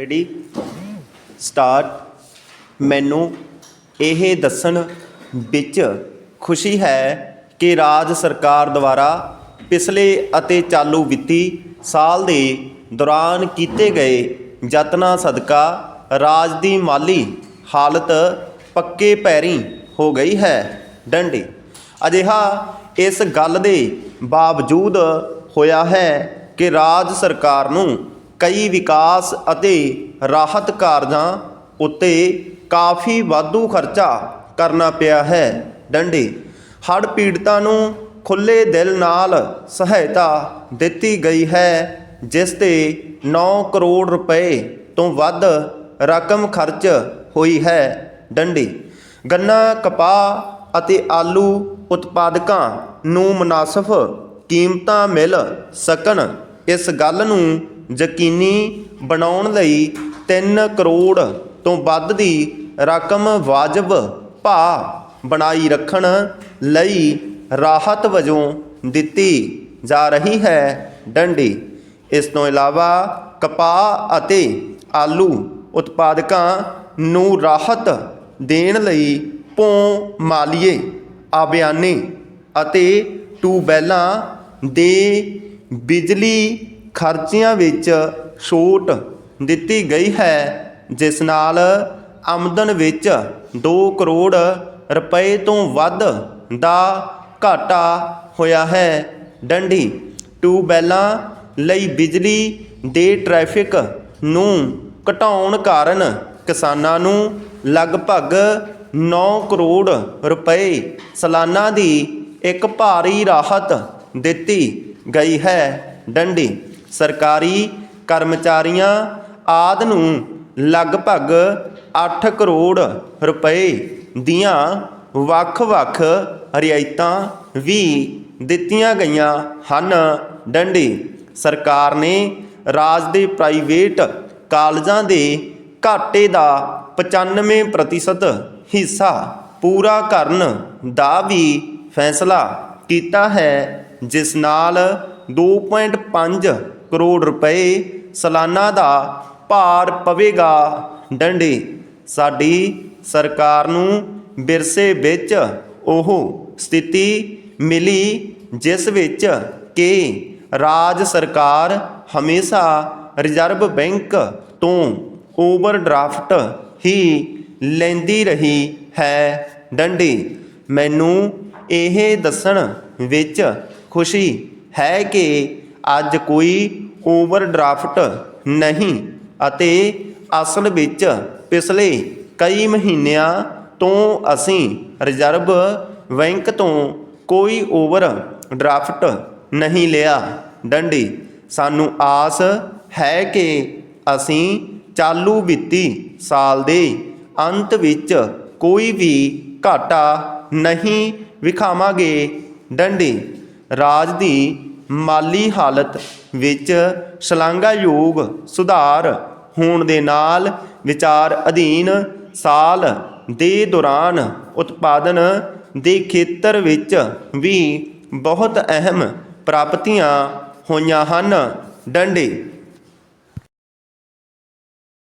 Ready start ਮੈਨੂੰ ਇਹ ਦੱਸਣ ਵਿੱਚ ਖੁਸ਼ੀ ਹੈ ਕਿ ਰਾਜ ਸਰਕਾਰ ਦੁਆਰਾ ਪਿਛਲੇ ਅਤੇ ਚਾਲੂ ਵਿੱਤੀ ਸਾਲ ਦੇ ਦੌਰਾਨ ਕੀਤੇ ਗਏ ਯਤਨਾਂ ਸਦਕਾ ਰਾਜ ਦੀ ਮਾਲੀ ਹਾਲਤ ਪੱਕੇ ਪੈਰੀ ਹੋ ਗਈ ਹੈ। ਡੰਡੇ। ਅਜਿਹਾ ਇਸ ਗੱਲ ਦੇ ਬਾਵਜੂਦ ਹੋਇਆ ਹੈ ਕਿ ਰਾਜ ਸਰਕਾਰ ਨੂੰ ਕਈ ਵਿਕਾਸ ਅਤੇ ਰਾਹਤ ਕਾਰਜਾਂ ਉੱਤੇ ਕਾਫੀ ਵਾਧੂ ਖਰਚਾ ਕਰਨਾ ਪਿਆ ਹੈ। ਡੰਡੇ। ਹੜ੍ਹ ਪੀੜਤਾਂ ਨੂੰ ਖੁੱਲੇ ਦਿਲ ਨਾਲ ਸਹਾਇਤਾ ਦਿੱਤੀ ਗਈ ਹੈ, ਜਿਸ ਤੇ 9 ਕਰੋੜ ਰੁਪਏ ਤੋਂ ਵੱਧ ਰਕਮ ਖਰਚ ਹੋਈ ਹੈ। ਡੰਡੀ। ਗੰਨਾ, ਕਪਾਹ ਅਤੇ ਆਲੂ ਉਤਪਾਦਕਾਂ ਨੂੰ ਮੁਨਾਸਬ ਕੀਮਤਾਂ ਮਿਲ ਸਕਣ। ਇਸ ਗੱਲ ਨੂੰ ਯਕੀਨੀ ਬਣਾਉਣ ਲਈ 3 ਕਰੋੜ ਤੋਂ ਵੱਧ ਦੀ ਰਕਮ ਵਾਜਬ ਭਾਅ ਬਣਾਈ ਰੱਖਣ ਲਈ ਰਾਹਤ ਵਜੋਂ ਦਿੱਤੀ ਜਾ ਰਹੀ ਹੈ ਡੰਡੀ। ਇਸ ਤੋਂ ਇਲਾਵਾ ਕਪਾਹ ਅਤੇ ਆਲੂ ਉਤਪਾਦਕਾਂ ਨੂੰ ਰਾਹਤ ਦੇਣ ਲਈ ਭੋਂ ਮਾਲੀਏ, ਆਬਿਆਨੇ ਅਤੇ ਟੂਬੈਲਾਂ ਦੇ ਬਿਜਲੀ ਖਰਚਿਆਂ ਵਿੱਚ ਛੋਟ ਦਿੱਤੀ ਗਈ ਹੈ, ਜਿਸ ਨਾਲ ਆਮਦਨ ਵਿੱਚ 2 ਕਰੋੜ ਰੁਪਏ ਤੋਂ ਵੱਧ ਦਾ ਘਾਟਾ ਹੋਇਆ ਹੈ। ਡੰਡੀ ਟੂਬੈਲਾਂ ਲਈ ਬਿਜਲੀ ਦੇ ਟ੍ਰੈਫਿਕ ਨੂੰ ਘਟਾਉਣ ਕਾਰਨ ਕਿਸਾਨਾਂ ਨੂੰ ਲਗਭਗ 9 ਕਰੋੜ ਰੁਪਏ ਸਾਲਾਨਾ ਦੀ ਇੱਕ ਭਾਰੀ ਰਾਹਤ ਦਿੱਤੀ ਗਈ ਹੈ। ਡੰਡੀ ਸਰਕਾਰੀ ਕਰਮਚਾਰੀਆਂ ਆਦ ਨੂੰ ਲਗਭਗ 8 ਕਰੋੜ ਰੁਪਏ ਦੀਆਂ ਵੱਖ-ਵੱਖ ਰਿਆਇਤਾਂ ਵੀ ਦਿੱਤੀਆਂ ਗਈਆਂ ਹਨ। ਡੰਡੀ ਸਰਕਾਰ ਨੇ ਰਾਜ ਦੇ ਪ੍ਰਾਈਵੇਟ ਕਾਲਜਾਂ ਦੇ ਘਾਟੇ ਦਾ 95% ਹਿੱਸਾ ਪੂਰਾ ਕਰਨ ਦਾ ਵੀ ਫੈਸਲਾ ਕੀਤਾ ਹੈ, ਜਿਸ ਨਾਲ 2.5 ਕਰੋੜ ਰੁਪਏ ਸਾਲਾਨਾ ਦਾ ਭਾਰ ਪਵੇਗਾ। ਡੰਡੇ, ਸਾਡੀ ਸਰਕਾਰ ਨੂੰ ਵਿਰਸੇ ਵਿੱਚ ਉਹ ਸਥਿਤੀ ਮਿਲੀ, ਜਿਸ ਵਿੱਚ ਕਿ ਰਾਜ ਸਰਕਾਰ ਹਮੇਸ਼ਾ ਰਿਜ਼ਰਵ ਬੈਂਕ ਤੋਂ ਓਵਰਡਰਾਫਟ ਹੀ ਲੈਂਦੀ ਰਹੀ ਹੈ। ਡੰਡੀ, ਮੈਨੂੰ ਇਹ ਦੱਸਣ ਵਿੱਚ ਖੁਸ਼ੀ ਹੈ ਕਿ ਅੱਜ ਕੋਈ ਓਵਰਡਰਾਫਟ ਨਹੀਂ ਅਤੇ ਅਸਲ ਵਿੱਚ ਪਿਛਲੇ ਕਈ ਮਹੀਨਿਆਂ ਤੋਂ ਅਸੀਂ ਰਿਜ਼ਰਵ ਬੈਂਕ ਤੋਂ ਕੋਈ ਓਵਰ ਡਰਾਫਟ ਨਹੀਂ ਲਿਆ। ਡੰਡੀ, ਸਾਨੂੰ ਆਸ ਹੈ ਕਿ ਅਸੀਂ ਚਾਲੂ ਵਿੱਤੀ ਸਾਲ ਦੇ ਅੰਤ ਵਿੱਚ ਕੋਈ ਵੀ ਘਾਟਾ ਨਹੀਂ ਵਿਖਾਵਾਂਗੇ। ਡੰਡੀ, ਰਾਜ ਦੀ ਮਾਲੀ ਹਾਲਤ ਵਿੱਚ ਸ਼ਲਾਘਾਯੋਗ ਸੁਧਾਰ ਹੋਣ ਦੇ ਨਾਲ ਵਿਚਾਰ ਅਧੀਨ ਸਾਲ ਦੇ ਦੌਰਾਨ ਉਤਪਾਦਨ ਦੇ ਖੇਤਰ ਵਿੱਚ ਵੀ ਬਹੁਤ ਅਹਿਮ ਪ੍ਰਾਪਤੀਆਂ ਹੋਈਆਂ ਹਨ। ਡੰਡੇ